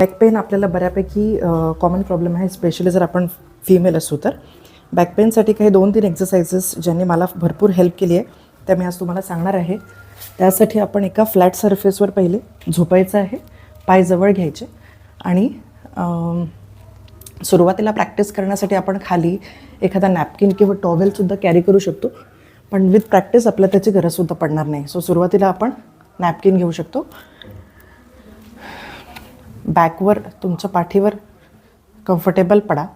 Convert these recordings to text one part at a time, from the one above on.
Back pain आपल्याला बऱ्यापैकी common problem आहे स्पेशली जर आपण फिमेल असू तर. बॅक पेनसाठी काही दोन तीन एक्सरसाइजेस ज्यांनी मला भरपूर हेल्प केली आहे त्या मी आज तुम्हाला सांगणार आहे. त्यासाठी आपण एका फ्लॅट सरफेसवर पहिले झोपायचं आहे पाय जवळ घ्यायचे आणि सुरुवातीला प्रॅक्टिस करण्यासाठी आपण खाली एखादा नॅपकिन किंवा टॉवेलसुद्धा कॅरी करू शकतो. पण विथ प्रॅक्टिस आपल्याला त्याची गरजसुद्धा पडणार नाही. सो सुरुवातीला आपण नॅपकिन घेऊ शकतो. बॅकवर तुमच्या पाठीवर कम्फर्टेबल पडा.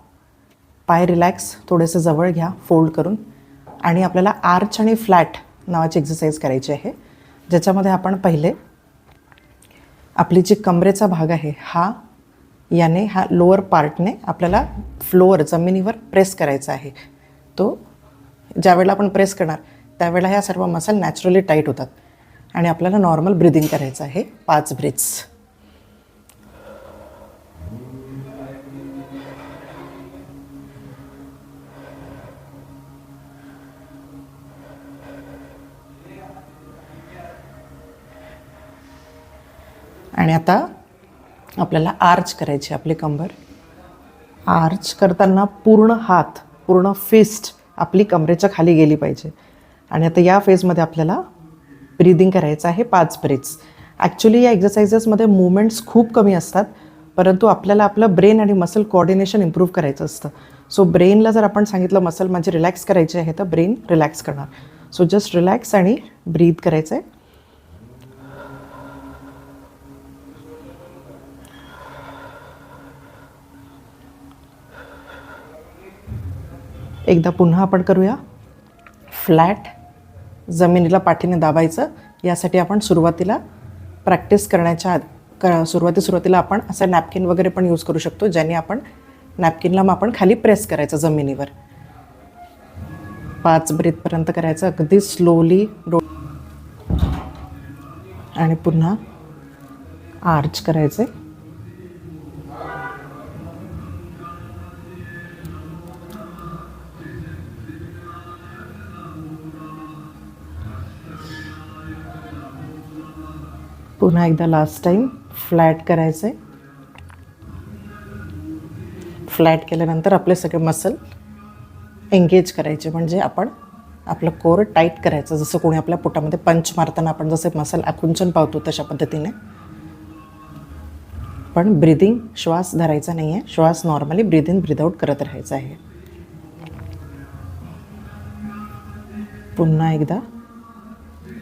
पाय रिलॅक्स थोडेसे जवळ घ्या फोल्ड करून. आणि आपल्याला आर्च आणि फ्लॅट नावाची एक्सरसाइज करायची आहे ज्याच्यामध्ये आपण पहिले आपली जी कमरेचा भाग आहे हा याने हा लोअर पार्टने आपल्याला फ्लोअर जमिनीवर प्रेस करायचा आहे. तो ज्यावेळेला आपण प्रेस करणार त्यावेळेला ह्या सर्व मसल नॅचरली टाईट होतात. आणि आपल्याला नॉर्मल ब्रिदिंग करायचं आहे पाच ब्रिथ्स आणि आता आपल्याला आर्च करायची आपली कंबर. आर्च करताना पूर्ण हात पूर्ण फिस्ट आपली कमरेच्या खाली गेली पाहिजे. आणि आता या फेजमध्ये आपल्याला ब्रिदिंग करायचं आहे पाच ब्रेथ्स ॲक्च्युली या एक्झरसाइजेसमध्ये मुवमेंट्स खूप कमी असतात परंतु आपल्याला आपलं ब्रेन आणि मसल कोऑर्डिनेशन इम्प्रूव्ह करायचं असतं. सो ब्रेनला जर आपण सांगितलं मसल माझी रिलॅक्स करायचे आहे तर ब्रेन रिलॅक्स करणार. सो जस्ट रिलॅक्स आणि ब्रीद करायचं आहे एकदा पुन्हा आपण करूया. फ्लॅट जमिनीला पाठीने दाबायचं. यासाठी आपण सुरुवातीला प्रॅक्टिस करण्याच्या क सुरुवाती सुरुवातीला आपण असं नॅपकिन वगैरे पण यूज करू शकतो ज्याने आपण नॅपकिनला मग आपण खाली प्रेस करायचं जमिनीवर. पाच ब्रीथपर्यंत करायचं अगदी स्लोली डो आणि पुन्हा आर्च करायचे. पुन्हा एकदा लास्ट टाईम फ्लॅट करायचं आहे फ्लॅट केल्यानंतर आपले सगळे मसल एंगेज करायचे. म्हणजे आपण आपलं कोर टाईट करायचं. जसं कोणी आपल्या पोटामध्ये पंच मारताना आपण जसे मसल आकुंचन पावतो तशा पद्धतीने. पण ब्रिदिंग श्वास धरायचा नाही आहे श्वास नॉर्मली ब्रीद इन ब्रिद करत राहायचं आहे. पुन्हा एकदा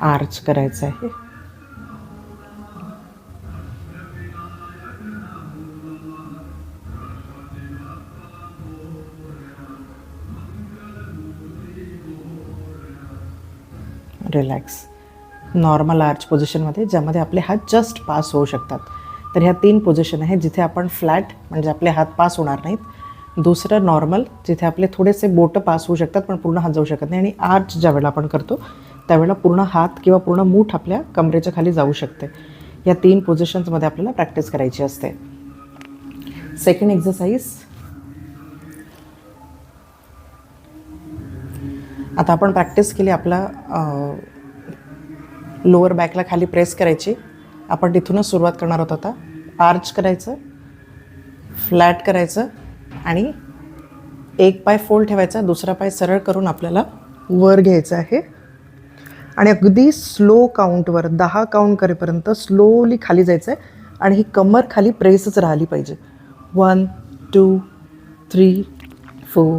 आर्च करायचं आहे. रिलॅक्स नॉर्मल आर्च पोझिशनमध्ये ज्यामध्ये आपले हात जस्ट पास होऊ शकतात. तर ह्या तीन पोझिशन आहेत जिथे आपण फ्लॅट म्हणजे आपले हात पास होणार नाहीत. दुसरं नॉर्मल जिथे आपले थोडेसे बोटं पास होऊ शकतात पण पूर्ण हात जाऊ शकत नाही. आणि आर्च ज्यावेळेला आपण करतो त्यावेळेला पूर्ण हात किंवा पूर्ण मूठ आपल्या कमरेच्या खाली जाऊ शकते. या तीन पोझिशन्समध्ये आपल्याला प्रॅक्टिस करायची असते. सेकंड एक्झरसाईज आता आपण प्रॅक्टिस केली आपला लोअर बॅकला खाली प्रेस करायची. आपण तिथूनच सुरुवात करणार आहोत आता. आर्च करायचं फ्लॅट करायचं आणि एक पाय फोल्ड ठेवायचा दुसरा पाय सरळ करून आपल्याला वर घ्यायचं आहे. आणि अगदी स्लो काउंटवर दहा काउंट करेपर्यंत स्लोली खाली जायचं आहे आणि ही कमर खाली प्रेसच राहिली पाहिजे. One two three four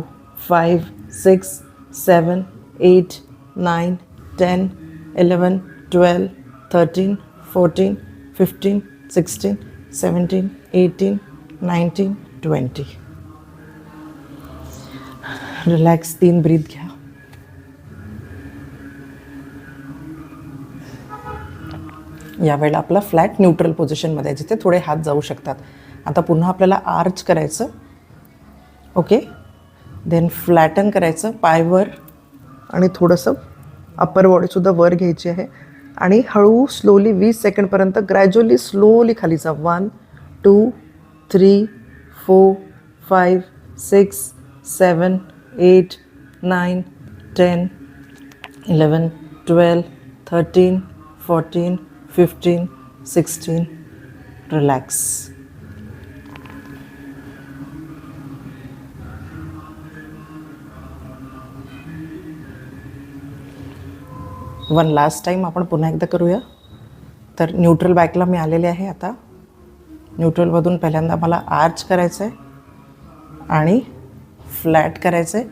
five six seven eight nine ten eleven, twelve, thirteen fourteen fifteen sixteen seventeen, eighteen nineteen, twenty relax तीन ब्रीथ घ्या. यावेळेला आपला फ्लॅट न्यूट्रल पोझिशनमध्ये आहे जिथे थोडे हात जाऊ शकतात. आता पुन्हा आपल्याला आर्च करायचं. ओके देन फ्लॅटन करायचं पायवर आणि थोडंसं अप्पर बॉडीसुद्धा वर घ्यायची आहे. आणि हळू स्लोली वीस सेकंडपर्यंत ग्रॅज्युअली स्लोली खाली जा. One two three four five six seven eight nine ten eleven twelve thirteen fourteen fifteen sixteen relax one last time आपण पुन्हा एकदा करूया. तर न्यूट्रल बॅकला मी आलेले आहे आता. न्यूट्रलमधून पहिल्यांदा मला आर्च करायचं आहे आणि फ्लॅट करायचं आहे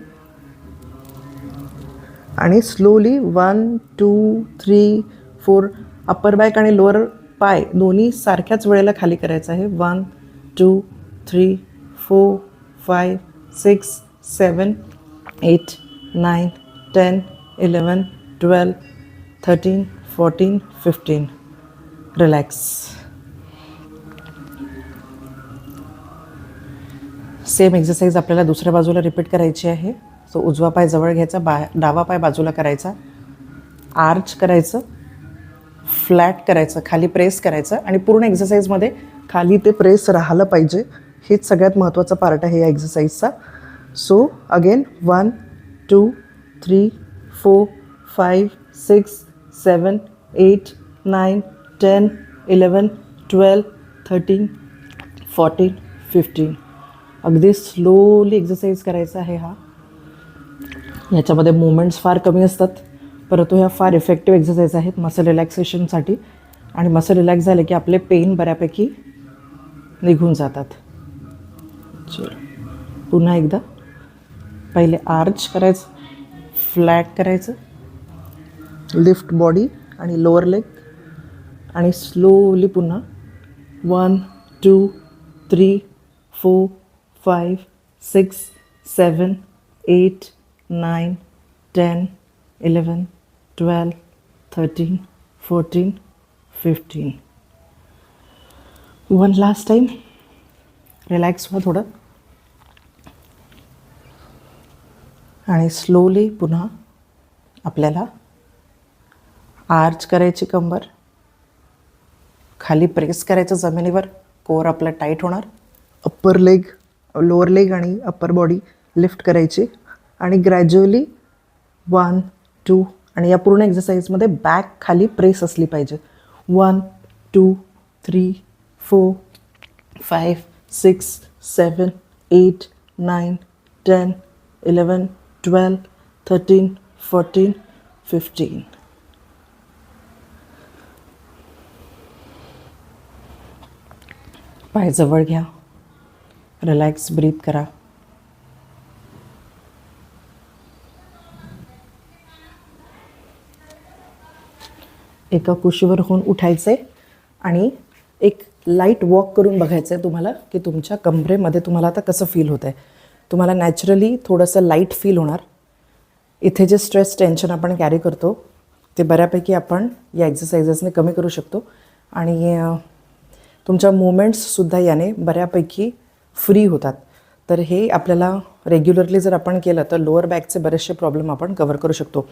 आणि slowly one two three four upper back आणि लोअर पाय दोन्ही सारख्याच वेळेला खाली करायचं आहे. One two three four five six seven eight nine ten eleven twelve thirteen fourteen fifteen. Relax same exercise आपल्याला दुसऱ्या बाजूला रिपीट करायची आहे. सो उजवा पाय जवळ घ्यायचा बा डावा पाय बाजूला करायचा. आर्च करायचं. फ्लॅट करायचं खाली प्रेस करायचं आणि पूर्ण एक्सरसाइजमध्ये खाली ते प्रेस राहिलं पाहिजे. हेच सगळ्यात महत्त्वाचा पार्ट आहे या एक्सरसाइजचा so again one two three four five six seven eight nine ten eleven twelve thirteen fourteen fifteen. अगदी स्लोली एक्झरसाईज करायचा आहे हा. ह्याच्यामध्ये मुवमेंट्स फार कमी असतात. परंतु ह्या फार इफेक्टिव्ह एक्झरसाईज आहेत मसल रिलॅक्सेशनसाठी आणि मसल रिलॅक्स झाले की आपले पेन बऱ्यापैकी निघून जातात. चलो. पुन्हा एकदा. पहिले आर्च करायचं. फ्लॅट करायचं. लिफ्ट बॉडी आणि लोअर लेग. आणि स्लोली पुन्हा one two three four five six seven eight nine ten eleven twelve thirteen fourteen fifteen. One last time relax व्हा थोडं. आणि स्लोली पुन्हा आपल्याला आर्च करायची कंबर. खाली प्रेस करायचं जमिनीवर. कोर आपला टाईट होणार. अप्पर लेग लोअर लेग आणि अप्पर बॉडी लिफ्ट करायची. आणि ग्रॅज्युअली वन टू आणि या पूर्ण एक्सरसाइजमध्ये बॅक खाली प्रेस असली पाहिजे. One two three four five six seven eight nine ten eleven twelve thirteen fourteen fifteen पाय जवळ घ्या. रिलॅक्स ब्रीथ करा. एका कुशीवर होऊन उठायचे आणि एक लाइट वॉक करून बघायचं आहे तुम्हाला की तुमच्या कमरेमध्ये तुम्हाला आता कसं फील होतं आहे तुम्हाला नॅचरली थोडंसं लाइट फील होणार. इथे जे स्ट्रेस टेन्शन आपण कॅरी करतो ते बऱ्यापैकी आपण या एक्झरसाइजेसने कमी करू शकतो. आणि तुमच्या मुवमेंट्ससुद्धा याने बऱ्यापैकी फ्री होतात. तर हे आपल्याला रेग्युलरली जर आपण केलं तर लोअर बॅकचे बरेचसे प्रॉब्लेम आपण कवर करू शकतो.